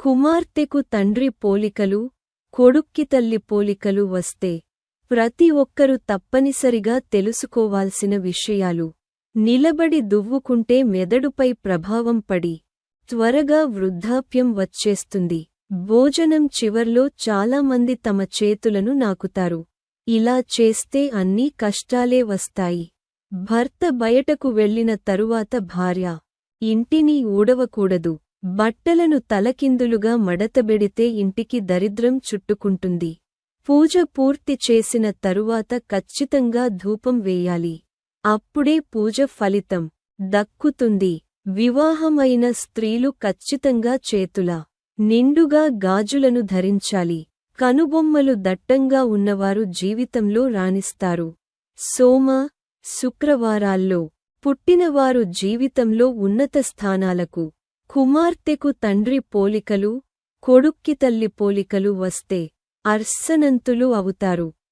కుమార్తెకు తండ్రి పోలికలు కొడుక్కి తల్లి పోలికలు వస్తే ప్రతి ఒక్కరూ తప్పనిసరిగా తెలుసుకోవాల్సిన విషయాలు. నిలబడి దువ్వుకుంటే మెదడుపై ప్రభావం పడి త్వరగా వృద్ధాప్యం వచ్చేస్తుంది. భోజనం చివర్లో చాలామంది తమ చేతులను నాకుతారు. ఇలా చేస్తే అన్నీ కష్టాలే వస్తాయి. భర్త బయటకు వెళ్ళిన తరువాత భార్య ఇంటిని ఊడవకూడదు. బట్టలను తలకిందులుగా మడతబెడితే ఇంటికి దరిద్రం చుట్టుకుంటుంది. పూజ పూర్తి చేసిన తరువాత ఖచ్చితంగా ధూపం వేయాలి. అప్పుడే పూజ ఫలితం దక్కుతుంది. వివాహమైన స్త్రీలు ఖచ్చితంగా చేతుల నిండుగా గాజులను ధరించాలి. కనుబొమ్మలు దట్టంగా ఉన్నవారు జీవితంలో రాణిస్తారు. సోమ శుక్రవారాల్లో పుట్టినవారు జీవితంలో ఉన్నత స్థానాలకు కుమార్తెకు తండ్రి పోలికలు కొడుక్కి తల్లి పోలికలు వస్తే అర్సనంతులు అవుతారు.